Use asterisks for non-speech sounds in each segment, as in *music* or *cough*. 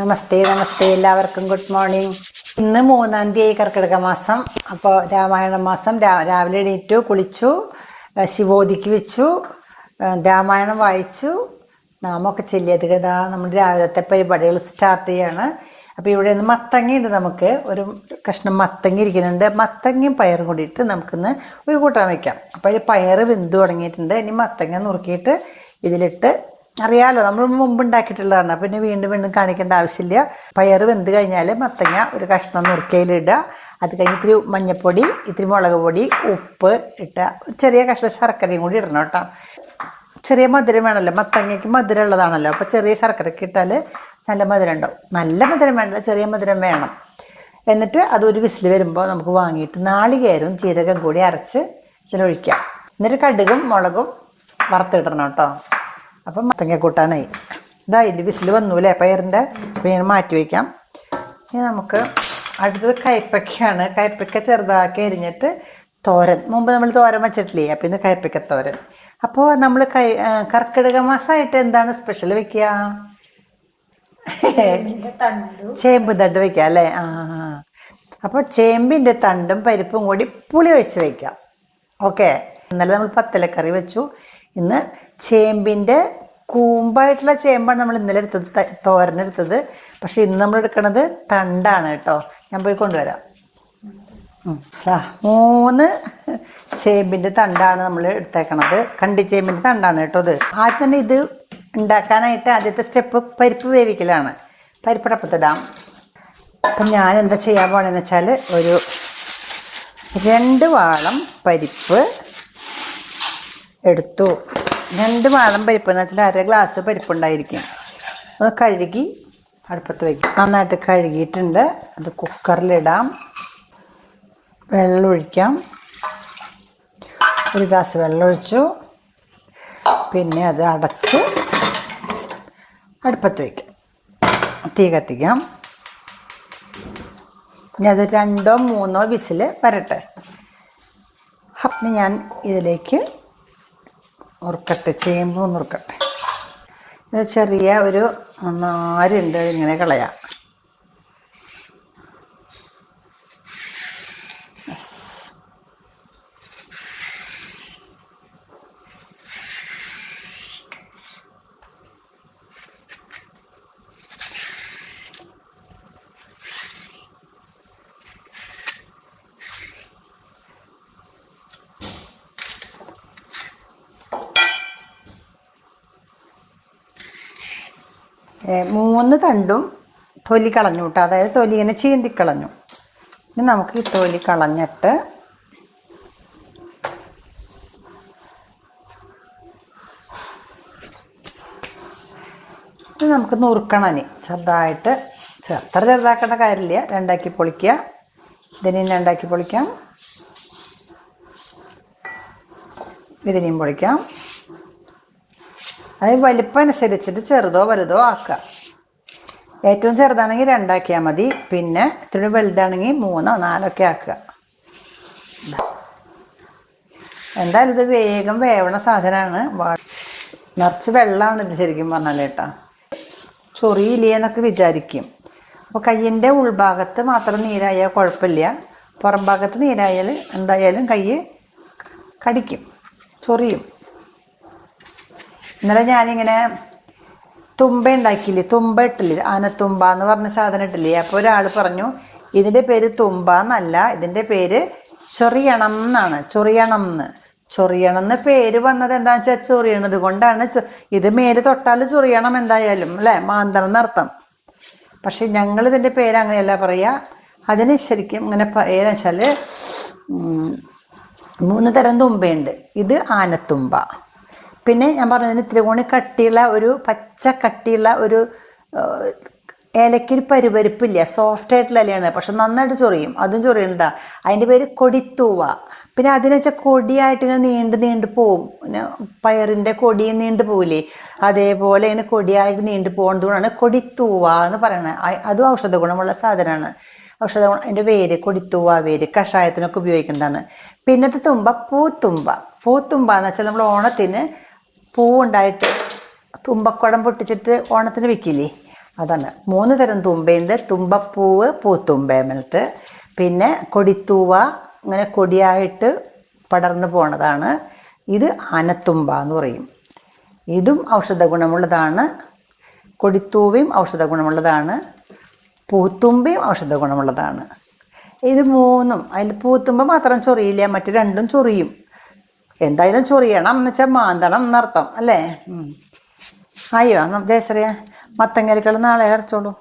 നമസ്തേ നമസ്തേ എല്ലാവർക്കും good morning ഇന്ന് മൂന്നാം തീയതി കർക്കിടക മാസം. അപ്പോൾ രാമായണ മാസം രാവിലെ എണീറ്റു കുളിച്ചു ശിവോദിക്ക് വെച്ചു രാമായണം വായിച്ചു. നാമൊക്കെ ചെല്ലിയത് കഥാ നമ്മുടെ രാവിലത്തെ പരിപാടികൾ സ്റ്റാർട്ട് ചെയ്യാണ്. അപ്പോൾ ഇവിടെ നിന്ന് മത്തങ്ങയുണ്ട് നമുക്ക്. ഒരു കഷ്ണം മത്തങ്ങ ഇരിക്കുന്നുണ്ട്. മത്തങ്ങയും പയറും കൂടിയിട്ട് നമുക്കിന്ന് ഒരു കൂട്ടാൻ വയ്ക്കാം അപ്പോൾ അതിൽ പയറ് വെന്ത് തുടങ്ങിയിട്ടുണ്ട്. ഇനി മത്തങ്ങ നുറുക്കിയിട്ട് ഇതിലിട്ട് അറിയാലോ നമ്മൾ മുമ്പ് ഉണ്ടാക്കിയിട്ടുള്ളതാണ്. പിന്നെ വീണ്ടും വീണ്ടും കാണിക്കേണ്ട ആവശ്യമില്ല. പയർ വെന്ത് കഴിഞ്ഞാൽ മത്തങ്ങ ഒരു കഷ്ണം നുറുക്കയിലിടുക. അത് കഴിഞ്ഞ് ഇത്തിരി മഞ്ഞൾപ്പൊടി ഇത്തിരി മുളക് പൊടി ഉപ്പ് ഇട്ട ചെറിയ കഷ്ണം ശർക്കരയും കൂടി ഇടണം കേട്ടോ. ചെറിയ മധുരം വേണമല്ലോ. മത്തങ്ങയ്ക്ക് മധുരം ഉള്ളതാണല്ലോ. അപ്പോൾ ചെറിയ ശർക്കരയ്ക്ക് ഇട്ടാൽ നല്ല മധുരം ഉണ്ടാവും. നല്ല മധുരം വേണ്ട ചെറിയ മധുരം വേണം. എന്നിട്ട് അത് ഒരു വിസിൽ വരുമ്പോൾ നമുക്ക് വാങ്ങിയിട്ട് നാളികേരവും ജീരകം കൂടി അരച്ച് ഇതിലൊഴിക്കാം. എന്നിട്ട് കടുകും മുളകും വറുത്തിടണം കേട്ടോ. അപ്പം മത്തങ്ങ കൂട്ടാനായി. ഇതാ ഇതിൽ വിസിൽ വന്നൂലേ? പയറിന്റെ ഞാൻ മാറ്റി വയ്ക്കാം ഇനി നമുക്ക് അടുത്തത് കയ്പ്പയ്ക്കാണ് കയ്പ്പയ്ക്ക ചെറുതാക്കി അരിഞ്ഞിട്ട് തോരൻ. മുമ്പ് നമ്മൾ തോരൻ വെച്ചിട്ടില്ലേ? അപ്പം ഇന്ന് കയ്പ്പയ്ക്ക തോരൻ. അപ്പോൾ നമ്മൾ കൈ കർക്കിടക മാസമായിട്ട് എന്താണ് സ്പെഷ്യൽ വെക്കുക ചേമ്പ് തണ്ട് വയ്ക്കുക അല്ലേ? ആ അപ്പോൾ ചേമ്പിന്റെ തണ്ടും പരിപ്പും കൂടി പുളി ഒഴിച്ച് വയ്ക്കാം ഓക്കെ? ഇന്നലെ നമ്മൾ പത്തലക്കറി വെച്ചു. ഇന്ന് ചേമ്പിന്റെ കൂമ്പായിട്ടുള്ള ചേമ്പാണ് നമ്മൾ ഇന്നലെ എടുത്തത് തോരനെടുത്തത് പക്ഷെ ഇന്ന് നമ്മൾ എടുക്കണത് തണ്ടാണ് കേട്ടോ. ഞാൻ പോയി കൊണ്ടുവരാം. മൂന്ന് ചേമ്പിന്റെ തണ്ടാണ് നമ്മൾ എടുത്തേക്കണത്. കണ്ടി ചേമ്പിന്റെ തണ്ടാണ് കേട്ടോ ഇത്. ആദ്യം തന്നെ ഇത് ഉണ്ടാക്കാനായിട്ട് ആദ്യത്തെ സ്റ്റെപ്പ് പരിപ്പ് വേവിക്കലാണ്. പരിപ്പടപ്പത്തിടാം അപ്പം ഞാൻ എന്താ ചെയ്യാൻ പോണെന്ന് വെച്ചാൽ ഒരു രണ്ട് വാളം പരിപ്പ് എടുത്തു. രണ്ട് വാളം പരിപ്പ് എന്ന് വെച്ചാൽ അര ഗ്ലാസ് പരിപ്പുണ്ടായിരിക്കും. അത് കഴുകി അടുപ്പത്ത് വയ്ക്കും നന്നായിട്ട് കഴുകിയിട്ടുണ്ട്. അത് കുക്കറിലിടാം വെള്ളമൊഴിക്കാം. ഒരു ഗ്ലാസ് വെള്ളമൊഴിച്ചു. പിന്നെ അത് അടച്ച് അടുപ്പത്ത് വയ്ക്കാം തീ കത്തിക്കാം. ഇനി അത് രണ്ടോ മൂന്നോ വിസിൽ വരട്ടെ. അപ്പം ഞാൻ ഇതിലേക്ക് നുറുക്കട്ടെ ചേമ്പ് ഒന്ന് ഉറുക്കട്ടെ ചെറിയ ഒരു നാരുണ്ട് ഇങ്ങനെ കളയാം. മൂന്ന് തണ്ടും തൊലി കളഞ്ഞു കേട്ടോ. അതായത് തൊലി ഇങ്ങനെ ചീന്തിക്കളഞ്ഞു ഇനി നമുക്ക് ഈ തൊലി കളഞ്ഞിട്ട് ഇത് നമുക്ക് നുറുക്കണം ഇനി. ചെറുതായിട്ട് അത്ര ചെറുതാക്കേണ്ട കാര്യമില്ല. രണ്ടാക്കി പൊളിക്കുക. ഇതിനെയും രണ്ടാക്കി പൊളിക്കാം. ഇതിനെയും പൊളിക്കാം. അത് വലിപ്പം അനുസരിച്ചിട്ട് ചെറുതോ വലുതോ ആക്കുക. ഏറ്റവും ചെറുതാണെങ്കിൽ രണ്ടാക്കിയാൽ മതി. പിന്നെ ഇത്തിരി വലുതാണെങ്കിൽ മൂന്നോ നാലോ ഒക്കെ ആക്കുക. എന്തായാലും ഇത് വേഗം വേവണ സാധനമാണ്. നിറച്ച് വെള്ളമാണ് ഇത് ശരിക്കും പറഞ്ഞാൽ കേട്ടോ. ചൊറിയില്ലേ എന്നൊക്കെ വിചാരിക്കും. അപ്പോൾ കയ്യിന്റെ ഉൾഭാഗത്ത് മാത്രം നീരായാൽ കുഴപ്പമില്ല. പുറം ഭാഗത്ത് നീരായാൽ എന്തായാലും കൈ കടിക്കും. ചൊറിയും. ഇന്നലെ ഞാനിങ്ങനെ തുമ്പ ഉണ്ടാക്കിയില്ലേ തുമ്പ ഇട്ടില്ലേ ആനത്തുമ്പ എന്ന് പറഞ്ഞ സാധനം ഇട്ടില്ലേ അപ്പോൾ ഒരാൾ പറഞ്ഞു ഇതിന്റെ പേര് തുമ്പ എന്നല്ല ഇതിന്റെ പേര് ചൊറിയണം എന്നാണ് ചൊറിയണം എന്ന്. ചൊറിയണം എന്ന് പേര് വന്നത് എന്താണെന്ന് വെച്ചാൽ ചൊറിയണത് കൊണ്ടാണ് ഇത് മേൽ തൊട്ടാൽ ചൊറിയണം എന്തായാലും അല്ലേ? മാന്തണം എന്നർത്ഥം. പക്ഷെ ഞങ്ങൾ ഇതിന്റെ പേര് അങ്ങനെയല്ല പറയുക അതിന് ശരിക്കും ഇങ്ങനെ പേരെന്ന് വെച്ചാൽ മൂന്ന് തരം തുമ്പയുണ്ട്. ഇത് ആനത്തുമ്പ. പിന്നെ ഞാൻ പറഞ്ഞതിന് ഇത്തിരി കൂടി കട്ടിയുള്ള ഒരു പച്ച കട്ടിയുള്ള ഒരു ഏലക്കൊരു പരുപരിപ്പില്ല സോഫ്റ്റ് ആയിട്ടുള്ള ഇലയാണ്. പക്ഷെ നന്നായിട്ട് ചൊറിയും. അതും ചൊറിയണ്ട അതിന്റെ പേര് കൊടിത്തൂവ. പിന്നെ അതിനെ വെച്ചാൽ കൊടിയായിട്ട് ഇങ്ങനെ നീണ്ട് നീണ്ട് പോവും. പിന്നെ പയറിന്റെ കൊടി നീണ്ട് പോവില്ലേ? അതേപോലെ ഇങ്ങനെ കൊടിയായിട്ട് നീണ്ട് പോകുന്നതുകൊണ്ടാണ് കൊടിത്തൂവ എന്ന് പറയുന്നത് അതും ഔഷധ ഗുണമുള്ള സാധനമാണ്. ഔഷധ ഗുണം അതിന്റെ വേര് കൊടിത്തൂവ വേര് കഷായത്തിനൊക്കെ ഉപയോഗിക്കുന്നതാണ്. പിന്നത്തെ തുമ്പ പൂത്തുമ്പ. പൂത്തുമ്പ എന്ന് വെച്ചാൽ നമ്മൾ ഓണത്തിന് പൂവുണ്ടായിട്ട് തുമ്പക്കുടം പൊട്ടിച്ചിട്ട് ഓണത്തിന് വിൽക്കില്ലേ അതാണ്. മൂന്ന് തരം തുമ്പയുണ്ട്. തുമ്പപ്പൂവ് പൂത്തുമ്പേമലത്ത് പിന്നെ കൊടിത്തൂവ ഇങ്ങനെ കൊടിയായിട്ട് പടർന്നു പോണതാണ്. ഇത് ആനത്തുമ്പ എന്ന് പറയും. ഇതും ഔഷധ ഗുണമുള്ളതാണ്. കൊടിത്തൂവയും ഔഷധ ഗുണമുള്ളതാണ്. പൂത്തുമ്പയും ഔഷധ ഗുണമുള്ളതാണ്. ഇത് മൂന്നും. അതിൽ പൂത്തുമ്പ മാത്രം ചൊറിയില്ല. മറ്റു രണ്ടും ചൊറിയും. എന്തായാലും ചൊറിയണം എന്ന് വെച്ചാൽ മാന്തണം എന്നർത്ഥം അല്ലേ. അയ്യോ ജയശ്രീയ മത്തങ്ങരിക്കൾ നാളെ അരച്ചോളൂ.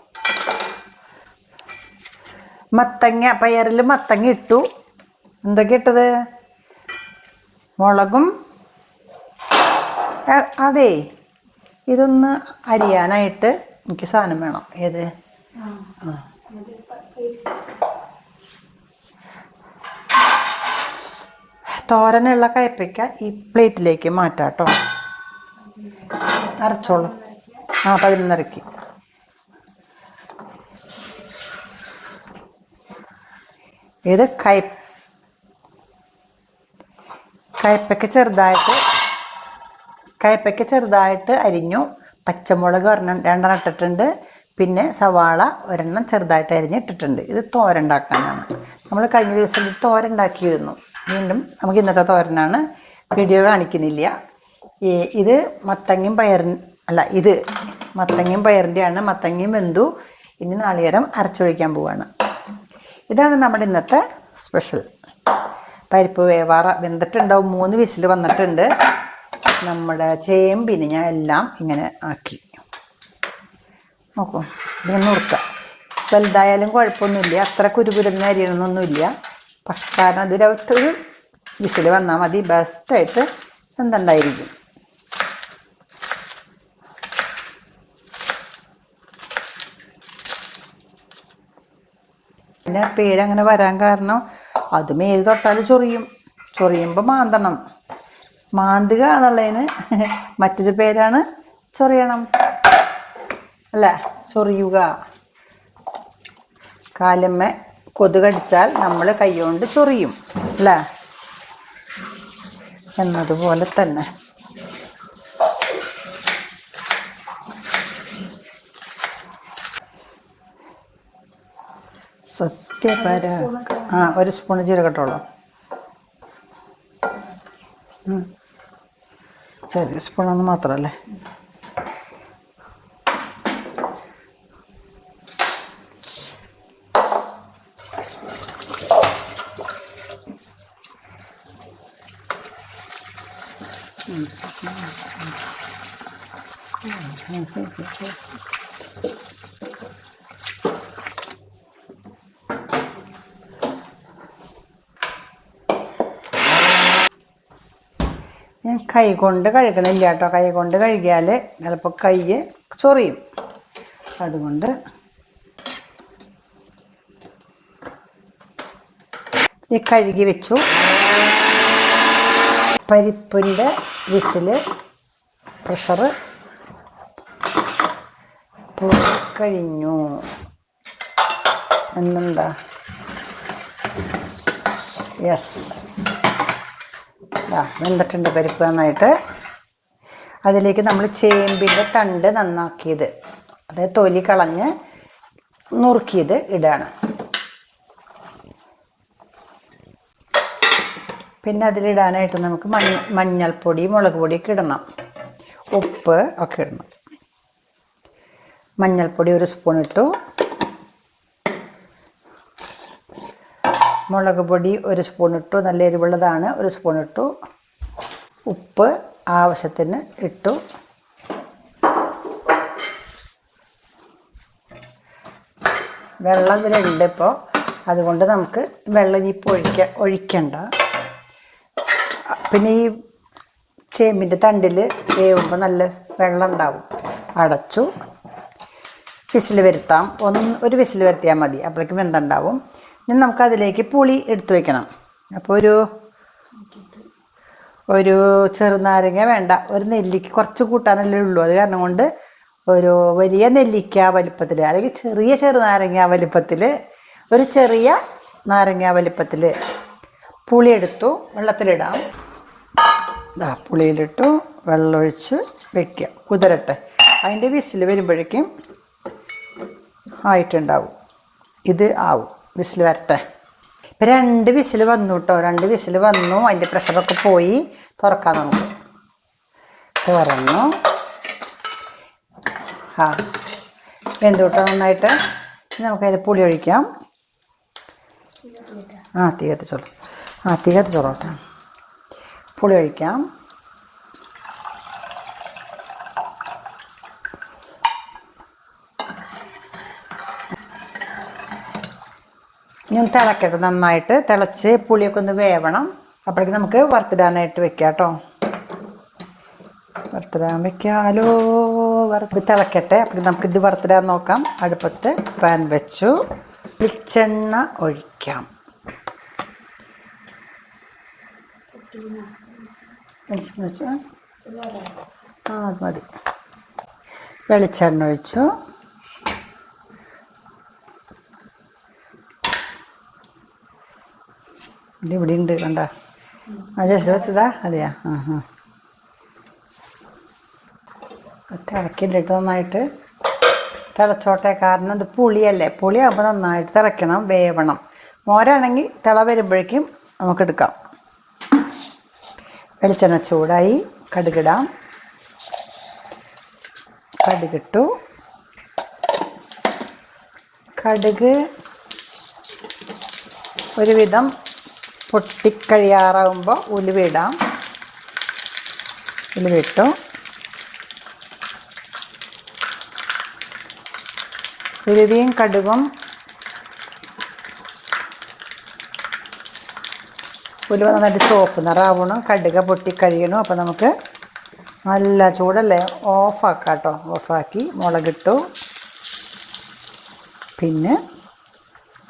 മത്തങ്ങ പയറിൽ മത്തങ്ങ ഇട്ടു. എന്തൊക്കെ ഇട്ടത്? മുളകും അതെ ഇതൊന്ന് അരിയാനായിട്ട് എനിക്ക് സാധനം വേണം. ഏത്? ആ. തോരനുള്ള കയ്പ്പയ്ക്ക ഈ പ്ലേറ്റിലേക്ക് മാറ്റാം കേട്ടോ. അരച്ചോളൂ. ആ പതിനൊന്നരക്ക് ഇത് കൈ കയ്പ്പയ്ക്ക ചെറുതായിട്ട് കയ്പ്പയ്ക്ക ചെറുതായിട്ട് അരിഞ്ഞു. പച്ചമുളക് ഒരെണ്ണം രണ്ടെണ്ണം ഇട്ടിട്ടുണ്ട്. പിന്നെ സവാള ഒരെണ്ണം ചെറുതായിട്ട് അരിഞ്ഞ് ഇട്ടിട്ടുണ്ട് ഇത് തോരണ്ടാക്കാനാണ് നമ്മൾ കഴിഞ്ഞ ദിവസം തോരണ്ടാക്കിയിരുന്നു വീണ്ടും നമുക്ക് ഇന്നത്തെ തോരനാണ്. വീഡിയോ കാണിക്കുന്നില്ല. ഇത് മത്തങ്ങയും പയറിൻ അല്ല ഇത് മത്തങ്ങയും പയറിന്റെയാണ്. മത്തങ്ങയും വെന്തു. ഇനി നാളികേരം അരച്ചൊഴിക്കാൻ പോവാണ്. ഇതാണ് നമ്മുടെ ഇന്നത്തെ സ്പെഷ്യൽ. പരിപ്പ് വേവാറ വെന്തിട്ടുണ്ടാവും മൂന്ന് വിസിൽ വന്നിട്ടുണ്ട്. നമ്മുടെ ചേമ്പിന് ഞാൻ എല്ലാം ഇങ്ങനെ ആക്കി. നോക്കൂ ഇതിനെ നുറുക്കാം. വലുതായാലും കുഴപ്പമൊന്നുമില്ല. അത്ര കുരുകുരുന്ന അരിയണമെന്നൊന്നുമില്ല പക്ഷെ കാരണം അതിലൊരു വിസിൽ വന്നാൽ മതി. ബെസ്റ്റായിട്ട് എന്തുണ്ടായിരിക്കും? പിന്നെ പേരങ്ങനെ വരാൻ കാരണം അത് മേൽ തൊട്ടാൽ ചൊറിയും. ചൊറിയുമ്പോൾ മാന്തണം. മാന്തുക എന്നുള്ളതിന് *laughs* മറ്റൊരു പേരാണ് ചൊറിയണം. അല്ലേ? ചൊറിയുക. കാലുമ്മ കൊതുകടിച്ചാൽ നമ്മൾ കൈകൊണ്ട് ചൊറിയും അല്ലേ? എന്നതുപോലെ തന്നെ. സത്യപര ആ ഒരു സ്പൂൺ ജീരകട്ടോളൂ. ചെറിയ സ്പൂണൊന്നും മാത്രമല്ലേ കൈ കൊണ്ട് കഴുകണില്ല കേട്ടോ. കൈ കൊണ്ട് കഴുകിയാൽ ചിലപ്പോൾ കൈ ചൊറിയും. അതുകൊണ്ട് കഴുകി വെച്ചു. പരിപ്പിന്റെ വിസിൽ പ്രഷറ് കഴിഞ്ഞു എന്നുണ്ടാ? യെസ്. ആ വെന്തിട്ടുണ്ട് പരിപ്പ് നന്നായിട്ട്. അതിലേക്ക് നമ്മൾ ചേമ്പിന്റെ തണ്ട് നന്നാക്കിയത്. അതായത് തൊലി കളഞ്ഞ് നുറുക്കിയത് ഇടാണ്. പിന്നെ അതിലിടാനായിട്ട് നമുക്ക് മഞ്ഞ മഞ്ഞൾപ്പൊടി മുളക് പൊടിയൊക്കെ ഇടണം. ഉപ്പ് ഒക്കെ ഇടണം. മഞ്ഞൾപ്പൊടി ഒരു സ്പൂൺ ഇട്ടു. മുളക് പൊടി ഒരു സ്പൂൺ ഇട്ടു. നല്ല എരിവുള്ളതാണ് ഒരു സ്പൂൺ ഇട്ടു. ഉപ്പ് ആവശ്യത്തിന് ഇട്ടു. വെള്ളം ഇതിലുണ്ട് ഇപ്പോൾ അതുകൊണ്ട് നമുക്ക് വെള്ളം ഇനിയിപ്പോൾ ഒഴിക്ക ഒഴിക്കണ്ട. പിന്നെ ഈ ചേമ്പിന്റെ തണ്ടിൽ വേവുമ്പോൾ നല്ല വെള്ളം ഉണ്ടാവും. അടച്ചു. വിസിൽ വരുത്താം. ഒന്ന് ഒരു വിസിൽ വരുത്തിയാൽ മതി. അപ്പോഴേക്കും വെന്തുണ്ടാവും. ഇനി നമുക്കതിലേക്ക് പുളി എടുത്തു വയ്ക്കണം അപ്പോൾ ഒരു ഒരു ചെറുനാരങ്ങ വേണ്ട. ഒരു നെല്ലിക്ക കുറച്ച് കൂട്ടാനല്ലേ ഉള്ളൂ. അത് കാരണം കൊണ്ട് ഒരു വലിയ നെല്ലിക്ക വലിപ്പത്തിൽ അല്ലെങ്കിൽ ചെറിയ ചെറുനാരങ്ങ വലിപ്പത്തിൽ ഒരു ചെറിയ നാരങ്ങ വലിപ്പത്തിൽ പുളി എടുത്തു വെള്ളത്തിലിടാം. ഇതാ പുളിയിലിട്ടു വെള്ളമൊഴിച്ച് വെക്കുക. കുതിരട്ടെ. അതിന്റെ വിസിൽ വരുമ്പോഴേക്കും ആയിട്ടുണ്ടാവും. ഇത് ആവും. വിസിൽ വരട്ടെ. ഇപ്പം രണ്ട് വിസിൽ വന്നു കേട്ടോ രണ്ട് വിസിൽ വന്നു. അതിന്റെ പ്രഷറൊക്കെ പോയി തുറക്കാൻ നമുക്ക്. തുറന്നു. ആ. വെന്തുട്ടോ നന്നായിട്ട്? ഇനി നമുക്കതിൽ പുളി ഒഴിക്കാം. ആ തീ കത്തിച്ചോളൂ. ആ തീ കത്തിച്ചോളൂട്ടെ പുളി ഒഴിക്കാം. ഒന്ന് തിളക്കട്ടെ നന്നായിട്ട് തിളച്ച് പുളിയൊക്കെ ഒന്ന് വേവണം. അപ്പോഴേക്ക് നമുക്ക് വറുത്തിടാനായിട്ട് വെക്കാം കേട്ടോ. വറുത്തിടാൻ വെക്കാലോ. വറുത്ത് തിളക്കട്ടെ. അപ്പോൾ നമുക്ക് ഇത് വറുത്തിടാൻ നോക്കാം. അടുപ്പത്ത് പാൻ വെച്ചു. വെളിച്ചെണ്ണ ഒഴിക്കാം. വെളിച്ചെണ്ണ വെച്ചു ആ അത് മതി. വെളിച്ചെണ്ണ ഒഴിച്ചു. ഇത് ഇവിടെ ഉണ്ട് കണ്ട. ആ ജസ്റ്റ് അതെയാ? ആ ആ. തിളക്കിയിട്ടിട്ട് നന്നായിട്ട്. തിളച്ചോട്ടെ കാരണം ഇത് പുളിയല്ലേ? പുളിയാകുമ്പോൾ നന്നായിട്ട് തിളയ്ക്കണം വേവണം. മോരാണെങ്കിൽ തിള വരുമ്പോഴേക്കും നമുക്കെടുക്കാം. വെളിച്ചെണ്ണ ചൂടായി കടുകിടാം കടുകിട്ടു കടുക് ഒരുവിധം പൊട്ടിക്കഴിയാറാകുമ്പോൾ ഉലുവിടാം ഉലുവിട്ടു ഉലുവയും കടുകും ഉലുവ നന്നായിട്ട് ചുവപ്പ് നിറാവണം കടുക പൊട്ടിക്കഴിയണം അപ്പോൾ നമുക്ക് നല്ല ചൂടല്ലേ? ഓഫാക്കാം കേട്ടോ ഓഫാക്കി മുളകിട്ടു പിന്നെ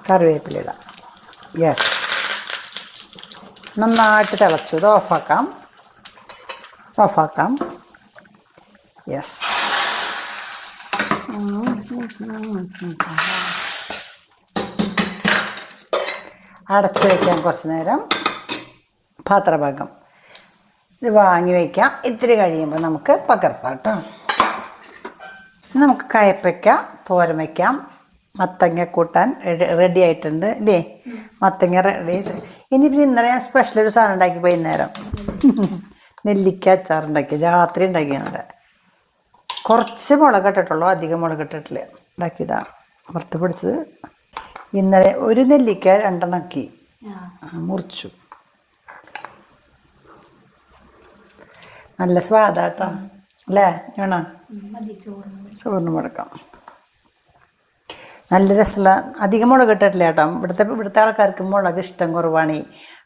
കറിവേപ്പില ഇടാം. യെസ് നന്നായിട്ട് തിളച്ചു. ഇത് ഓഫാക്കാം ഓഫാക്കാം യെസ് അടച്ചു വയ്ക്കാം കുറച്ച് നേരം. പാത്രഭാഗം. ഇത് വാങ്ങി വയ്ക്കാം ഇത്തിരി കഴിയുമ്പോൾ നമുക്ക് പകർത്താം കേട്ടോ. നമുക്ക് കയപ്പയ്ക്ക തോരൻ വയ്ക്കാം മത്തങ്ങ കൂട്ടാൻ റെഡി ആയിട്ടുണ്ട്. ഇല്ലേ? മത്തങ്ങ റെഡി ഇനി പിന്നെ ഇന്നലെ ഞാൻ സ്പെഷ്യൽ ഒരു സാധനം ഉണ്ടാക്കി വൈകുന്നേരം. നെല്ലിക്ക അച്ചാർ ഉണ്ടാക്കി. രാത്രി ഉണ്ടാക്കിയാണ് കുറച്ച് മുളക് ഇട്ടിട്ടുള്ളൂ. അധികം മുളക് ഇട്ടിട്ടില്ല. ഉണ്ടാക്കിയതാ. വറുത്ത് പിടിച്ചത്. ഇന്നലെ ഒരു നെല്ലിക്ക രണ്ടെണ്ണക്കി മുറിച്ചു. നല്ല സ്വാദാട്ടോ അല്ലേ വേണോ ചോറിന് മുടക്കാം. നല്ല രസമുള്ള അധികം മുളക് ഇട്ടിട്ടില്ല കേട്ടോ ഇവിടുത്തെ ഇവിടുത്തെ ആൾക്കാർക്ക് മുളക് ഇഷ്ടം കുറവാണ്.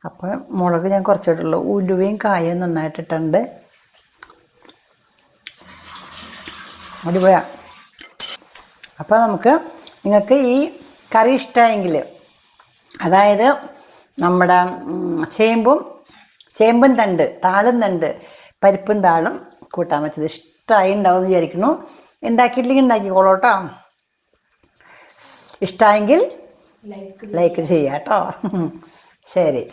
അപ്പം മുളക് ഞാൻ കുറച്ചിട്ടുള്ളൂ. ഉലുവയും കായും നന്നായിട്ടിട്ടുണ്ട് ഇട്ടുണ്ട്. അടിപൊളിയാ. അപ്പോൾ നമുക്ക് നിങ്ങൾക്ക് ഈ കറി ഇഷ്ടമായെങ്കിൽ അതായത് നമ്മുടെ ചേമ്പും ചേമ്പും തണ്ട് താളും തണ്ട് പരിപ്പും താളും കൂട്ടാൻ വെച്ചത്. ഇഷ്ടമായി ഉണ്ടാവും എന്ന് വിചാരിക്കുന്നു. ഉണ്ടാക്കിയിട്ടില്ലെങ്കിൽ ഉണ്ടാക്കിക്കോളൂ കേട്ടോ. ഇഷ്ടമായെങ്കിൽ ലൈക്ക് ചെയ്യാം കേട്ടോ. ശരി.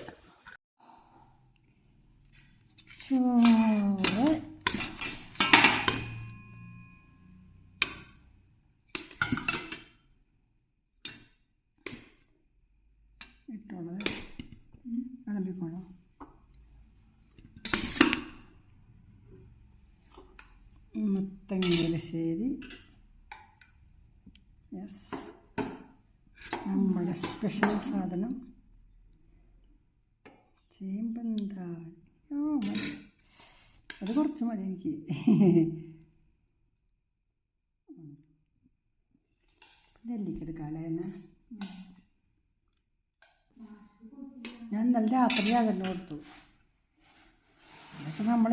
സ്പെഷ്യൽ സാധനം. ചേമ്പന്താളി ഓ അത് കുറച്ച് മതി എനിക്ക്. നെല്ലിക്കെടുക്കാല്ലേ എന്നെ ഞാൻ നല്ല രാത്രി അതെല്ലാം അതൊക്കെ നമ്മൾ